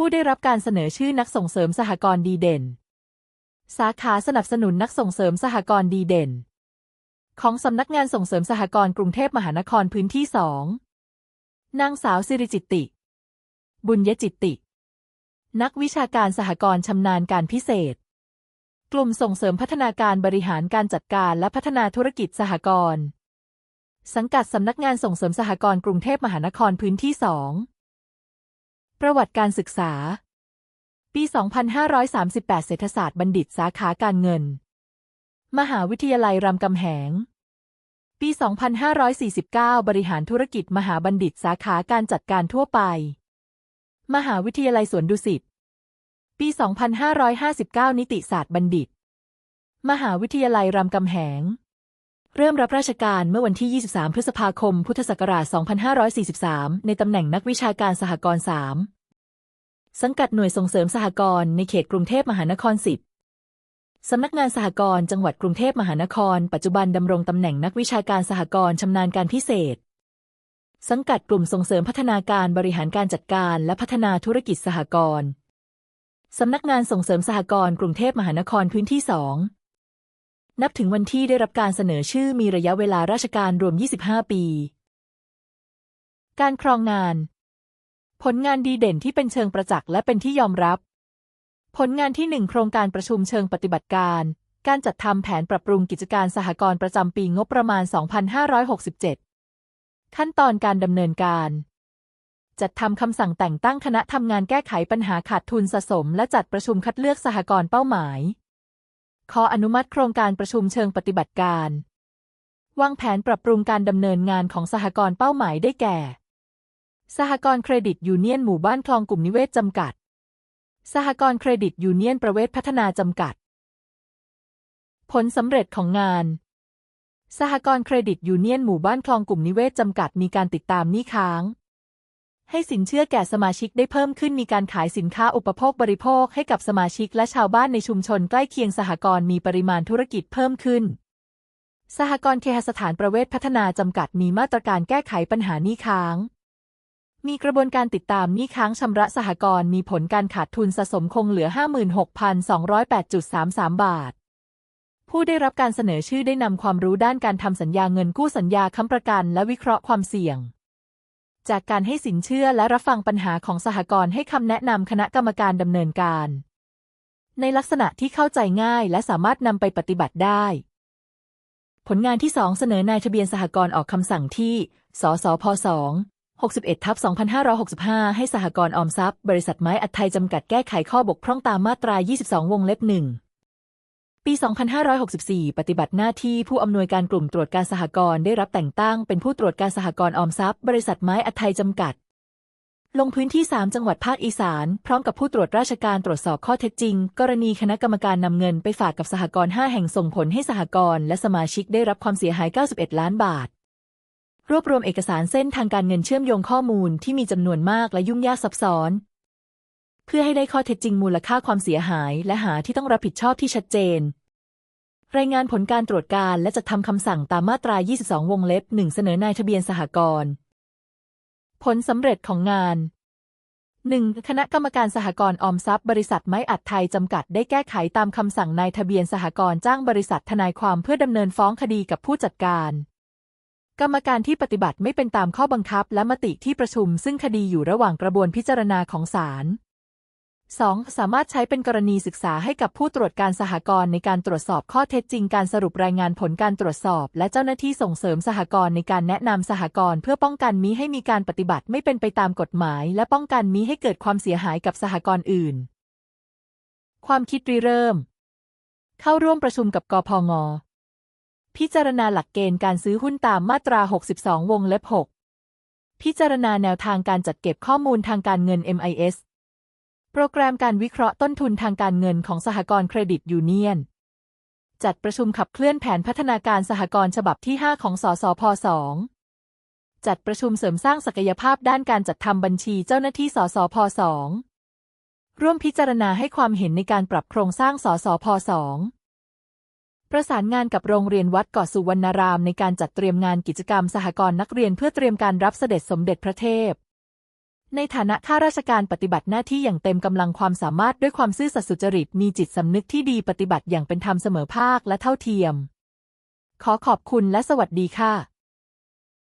ผู้ได้รับการเสนอชื่อนักส่งเสริมสหกรณ์ดีเด่น สาขาสนับสนุนนักส่งเสริมสหกรณ์ดีเด่น ของสำนักงานส่งเสริมสหกรณ์กรุงเทพมหานครพื้นที่สองนางสาวสิริจิตติ บุญยจิตติ นักวิชาการสหกรณ์ชำนาญการพิเศษ กลุ่มส่งเสริมพัฒนาการบริหารการจัดการและพัฒนาธุรกิจสหกรณ์สังกัดสำนักงานส่งเสริมสหกรณ์กรุงเทพมหานครพื้นที่สอง ประวัติการศึกษา ปี 2538 เศรษฐศาสตร์บัณฑิตสาขาการเงิน มหาวิทยาลัยรามคำแหง ปี 2549 บริหารธุรกิจมหาบัณฑิตสาขาการจัดการทั่วไป มหาวิทยาลัยสวนดุสิต ปี 2559 นิติศาสตร์บัณฑิต มหาวิทยาลัยรามคำแหง เริ่มรับราชการเมื่อวันที่ 23 พฤษภาคม พุทธศักราช 2543 ในตำแหน่งนักวิชาการสหกรณ์ 3 สังกัดหน่วยส่งเสริมสหกรณ์ในเขตกรุงเทพมหานคร 10 สำนักงานสหกรณ์จังหวัดกรุงเทพมหานคร ปัจจุบันดำรงตำแหน่งนักวิชาการสหกรณ์ชำนาญการพิเศษ สังกัดกลุ่มส่งเสริมพัฒนาการบริหารการจัดการและพัฒนาธุรกิจสหกรณ์ สำนักงานส่งเสริมสหกรณ์กรุงเทพมหานครพื้นที่ 2 นับถึงวันที่ได้รับการเสนอชื่อมีระยะเวลาราชการรวม 25 ปี การครองงาน ผลงานดีเด่นที่เป็นเชิงประจักษ์และเป็นที่ยอมรับ ผลงานที่ 1 โครงการประชุมเชิงปฏิบัติการ การจัดทำแผนปรับปรุงกิจการสหกรณ์ประจำปีงบประมาณ 2567 ขั้นตอนการดำเนินการจัดทำคำสั่งแต่งตั้งคณะทำงานแก้ไขปัญหาขาดทุนสะสม และจัดประชุมคัดเลือกสหกรณ์เป้าหมาย ขออนุมัติโครงการประชุมเชิงปฏิบัติการ วางแผนปรับปรุงการดำเนินงานของสหกรณ์เป้าหมายได้แก่ สหกรณ์เครดิตยูเนียนหมู่บ้านคลองกลุ่มนิเวศจำกัด สหกรณ์เครดิตยูเนียนประเวศพัฒนาจำกัด ผลสำเร็จของงาน สหกรณ์เครดิตยูเนียนหมู่บ้านคลองกลุ่มนิเวศจำกัดมีการติดตามหนี้ค้าง ให้สินเชื่อแก่สมาชิกได้เพิ่มขึ้นมีการขายสินค้าอุปโภคบริโภคให้กับสมาชิกและชาวบ้านในชุมชนใกล้เคียงสหกรณ์มีปริมาณธุรกิจเพิ่มขึ้น สหกรณ์เคหสถานประเวศพัฒนาจำกัดมีมาตรการแก้ไขปัญหาหนี้ค้าง มีกระบวนการติดตามหนี้ค้างชำระสหกรณ์มีผลการขาดทุนสะสมคงเหลือ 56,208.33 บาทผู้ได้รับการเสนอชื่อได้นำความรู้ด้านการทำสัญญาเงินกู้สัญญาค้ำประกัน และวิเคราะห์ความเสี่ยง จากการให้สินเชื่อและรับฟังปัญหาของสหกรณ์ให้คำแนะนำคณะกรรมการดำเนินการ ในลักษณะที่เข้าใจง่ายและสามารถนำไปปฏิบัติได้ ผลงานที่ 2 เสนอนายทะเบียนสหกรณ์ออกคำสั่งที่ สสพ2 61ทับ2565 ให้สหกรณ์ออมทรัพย์ บริษัทไม้อัดไทยจำกัดแก้ไขข้อบกพร่องตามมาตรา 22 วงเล็บ1 ปี 2564 ปฏิบัติหน้าที่ผู้อำนวยการกลุ่มตรวจการสหกรณ์ได้รับแต่งตั้งเป็นผู้ตรวจการสหกรณ์ออมทรัพย์ บริษัทไม้อัดไทยจำกัด ลงพื้นที่ 3 จังหวัดภาคอีสาน พร้อมกับผู้ตรวจราชการตรวจสอบข้อเท็จจริง กรณีคณะกรรมการนำเงินไปฝากกับสหกรณ์ 5 แห่งส่งผลให้สหกรณ์และสมาชิกได้รับความเสียหาย 91 ล้านบาท รวบรวมเอกสารเส้นทางการเงินเชื่อมโยงข้อมูลที่มีจำนวนมากและยุ่งยากซับซ้อน เพื่อให้ได้ข้อเท็จจริงมูลค่าความเสียหาย และหาที่ต้องรับผิดชอบที่ชัดเจน รายงานผลการตรวจการและจัดทำคำสั่งตามมาตรา 22 วงเล็บ 1 เสนอนายทะเบียนสหกรณ์ผลสำเร็จของงาน 1. คณะกรรมการสหกรณ์ออมทรัพย์ บริษัทไม้อัดไทยจำกัดได้แก้ไขตามคำสั่งนายทะเบียนสหกรณ์จ้างบริษัททนายความเพื่อดำเนินฟ้องคดีกับผู้จัดการ กรรมการที่ปฏิบัติไม่เป็นตามข้อบังคับและมติที่ประชุมซึ่งคดีอยู่ระหว่างกระบวนพิจารณาของศาล 2. สามารถใช้เป็นกรณีศึกษาให้กับผู้ตรวจการสหกรณ์ในการตรวจสอบข้อเท็จจริงการสรุปรายงานผลการตรวจสอบ และเจ้าหน้าที่ส่งเสริมสหกรณ์ในการแนะนำสหกรณ์เพื่อป้องกันมิให้มีการปฏิบัติไม่เป็นไปตามกฎหมาย และป้องกันมิให้เกิดความเสียหายกับสหกรณ์อื่น ความคิดริเริ่ม เข้าร่วมประชุมกับกพง พิจารณาหลักเกณฑ์การซื้อหุ้นตามมาตรา 62 วงเล็บ 6 พิจารณาแนวทางการจัดเก็บข้อมูลทางการเงิน MIS โปรแกรมการวิเคราะห์ต้นทุนทางการเงินของสหกรณ์เครดิตยูเนียน จัดประชุมขับเคลื่อนแผนพัฒนาการสหกรณ์ฉบับที่ 5 ของ สสพ2จัดประชุมเสริมสร้างศักยภาพด้านการจัดทำบัญชีเจ้าหน้าที่ สสพ2ร่วมพิจารณาให้ความเห็นในการปรับโครงสร้าง สสพ2ประสานงานกับโรงเรียนวัดเกาะสุวรรณารามในการจัดเตรียมงานกิจกรรมสหกรณ์นักเรียนเพื่อเตรียมการรับเสด็จสมเด็จพระเทพ ในฐานะข้าราชการปฏิบัติหน้าที่อย่างเต็มกำลังความสามารถด้วยความซื่อสัตย์สุจริต มีจิตสำนึกที่ดีปฏิบัติอย่างเป็นธรรมเสมอภาคและเท่าเทียม ขอขอบคุณและสวัสดีค่ะ